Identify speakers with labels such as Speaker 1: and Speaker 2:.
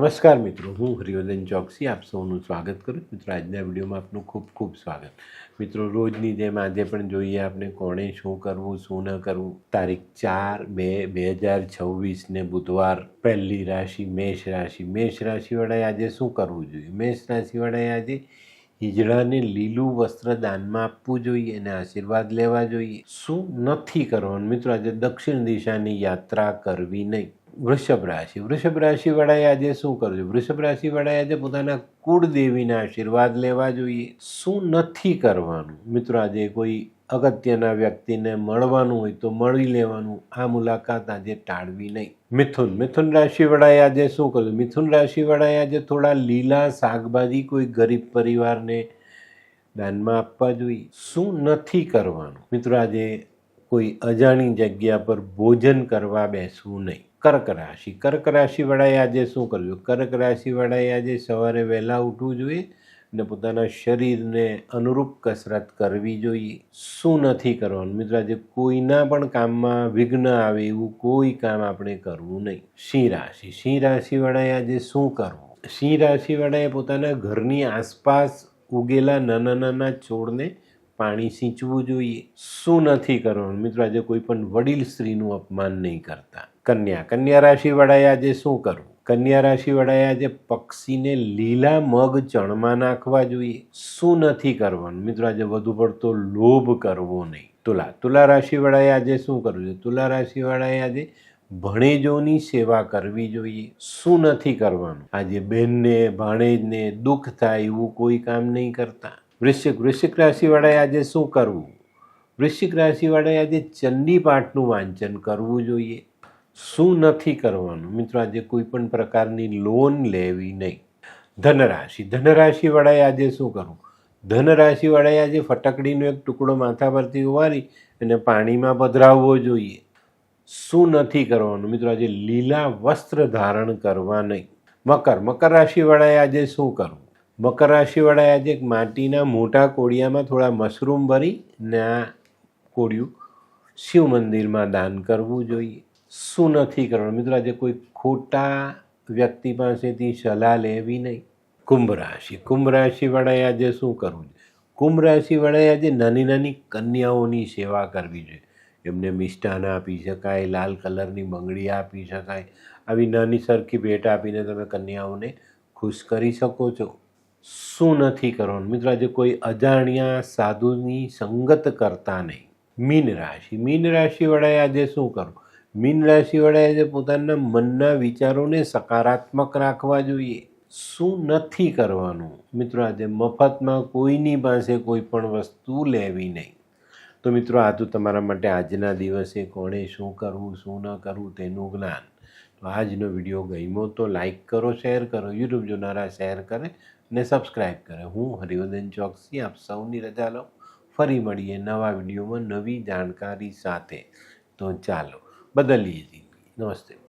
Speaker 1: નમસ્કાર મિત્રો, હું હરિવર્ધન ચોકસી, આપ સૌનું સ્વાગત કરું મિત્રો, આજના વિડીયોમાં આપનું ખૂબ ખૂબ સ્વાગત. મિત્રો, રોજની જેમ આજે પણ જોઈએ આપણે કોણે શું કરવું, શું ન કરવું. તારીખ ચાર બે બે હજાર છવ્વીસને બુધવાર પહેલી રાશિ, મેષ રાશિ. મેષ રાશિવાળાએ આજે શું કરવું જોઈએ? મેષ રાશિવાળાએ આજે હિજડાને લીલું વસ્ત્ર દાનમાં આપવું જોઈએ અને આશીર્વાદ લેવા જોઈએ. શું નથી કરવાનું? મિત્રો, આજે દક્ષિણ દિશાની યાત્રા કરવી નહીં. વૃષભ રાશિ વૃષભ રાશિવાળાએ આજે શું કરવું વૃષભ રાશિવાળાએ આજે પોતાના કુળદેવીના આશીર્વાદ લેવા જોઈએ. શું નથી કરવાનું? મિત્રો, આજે કોઈ અગત્યના વ્યક્તિને મળવાનું હોય તો મળી લેવાનું. આ મુલાકાત આજે ટાળવી નહીં. મિથુન. મિથુન રાશિવાળાએ આજે શું કર્યું? મિથુન રાશિવાળાએ આજે થોડા લીલા શાકભાજી કોઈ ગરીબ પરિવારને દાનમાં આપવા જોઈએ. શું નથી કરવાનું? મિત્રો, આજે કોઈ અજાણી જગ્યા પર ભોજન કરવા બેસવું નહીં. કર્ક રાશિ. કર્ક રાશિવાળાએ આજે શું કર્યું? કર્ક રાશિવાળાએ આજે સવારે વહેલા ઉઠવું જોઈએ અને પોતાના શરીરને અનુરૂપ કસરત કરવી જોઈએ. શું નથી કરવાનું? મિત્રો, આજે કોઈના પણ કામમાં વિઘ્ન આવે એવું કોઈ કામ આપણે કરવું નહીં. સિંહ રાશિ. સિંહ રાશિવાળાએ આજે શું કરવું? સિંહ રાશિવાળાએ પોતાના ઘરની આસપાસ ઉગેલા નાના નાના છોડને પાણી સિંચવું જોઈએ. શું નથી કરવાનું? મિત્રો, આજે કોઈ પણ વડીલ સ્ત્રીનું અપમાન નહીં કરતા. કન્યા. કન્યા રાશિવાળાએ આજે શું કરવું? કન્યા રાશિવાળાએ આજે પક્ષીને લીલા મગ ચણમાં નાખવા જોઈએ. શું નથી કરવાનું? મિત્રો, આજે વધુ પડતો લોભ કરવો નહીં. તુલા. તુલા રાશિવાળાએ આજે શું કરવું જોઈએ? તુલા રાશિવાળાએ આજે ભણેજોની સેવા કરવી જોઈએ. શું નથી કરવાનું? આજે બહેનને ભાણેજને દુઃખ થાય એવું કોઈ કામ નહીં કરતા. વૃશ્ચિક વૃશ્ચિક રાશિવાળાએ આજે શું કરવું? વૃશ્ચિક રાશિવાળાએ આજે ચંડી પાઠનું વાંચન કરવું જોઈએ. શું નથી કરવાનું? મિત્રો, આજે કોઈ પણ પ્રકારની લોન લેવી નહીં. ધનરાશિ, ધનરાશિવાળાએ આજે શું કરવું? ધનરાશિવાળાએ આજે ફટકડીનો એક ટુકડો માથા પરથી ઉવારી અને પાણીમાં પધરાવવો જોઈએ. શું નથી કરવાનું? મિત્રો, આજે લીલા વસ્ત્ર ધારણ કરવા નહીં. મકર મકર રાશિવાળાએ આજે શું કરવું? મકર રાશિવાળાએ આજે એક માટીના મોટા કોડિયામાં થોડા મશરૂમ ભરી ને આ કોડિયું શિવ મંદિરમાં દાન કરવું જોઈએ. શું નથી કરવાનું? મિત્રો, આજે કોઈ ખોટા વ્યક્તિ પાસેથી સલાહ લેવી નહીં. કુંભ રાશિ. કુંભ રાશિવાળાએ આજે શું કરવું જોઈએ? કુંભ રાશિવાળાએ આજે નાની નાની કન્યાઓની સેવા કરવી જોઈએ. એમને મિષ્ટાન આપી શકાય, લાલ કલરની બંગડી આપી શકાય. આવી નાની સરખી ભેટ આપીને તમે કન્યાઓને ખુશ કરી શકો છો. શું નથી કરવાનું? મિત્રો, આજે કોઈ અજાણ્યા સાધુની સંગત કરતા નહીં. મીન રાશિ. મીન રાશિવાળાએ આજે શું કરવું? મીન રાશિવાળાએ આજે પોતાના મનના વિચારોને સકારાત્મક રાખવા જોઈએ. શું નથી કરવાનું? મિત્રો, આજે મફતમાં કોઈની પાસે કોઈ પણ વસ્તુ લેવી નહીં. તો મિત્રો, આ તો તમારા માટે આજના દિવસે કોણે શું કરવું, શું ન કરવું તેનું જ્ઞાન. તો આજનો વીડિયો ગમ્યો તો લાઈક કરો, શેર કરો. યુટ્યુબ જોનારા શેર કરે અને સબસ્ક્રાઈબ કરે. હું હરિવર્ધન ચોકસી, આપ સૌની રજા લઉં. ફરી મળીએ નવા વિડીયોમાં નવી જાણકારી સાથે. તો ચાલો, બદલીએ જિંદગી. નમસ્તે.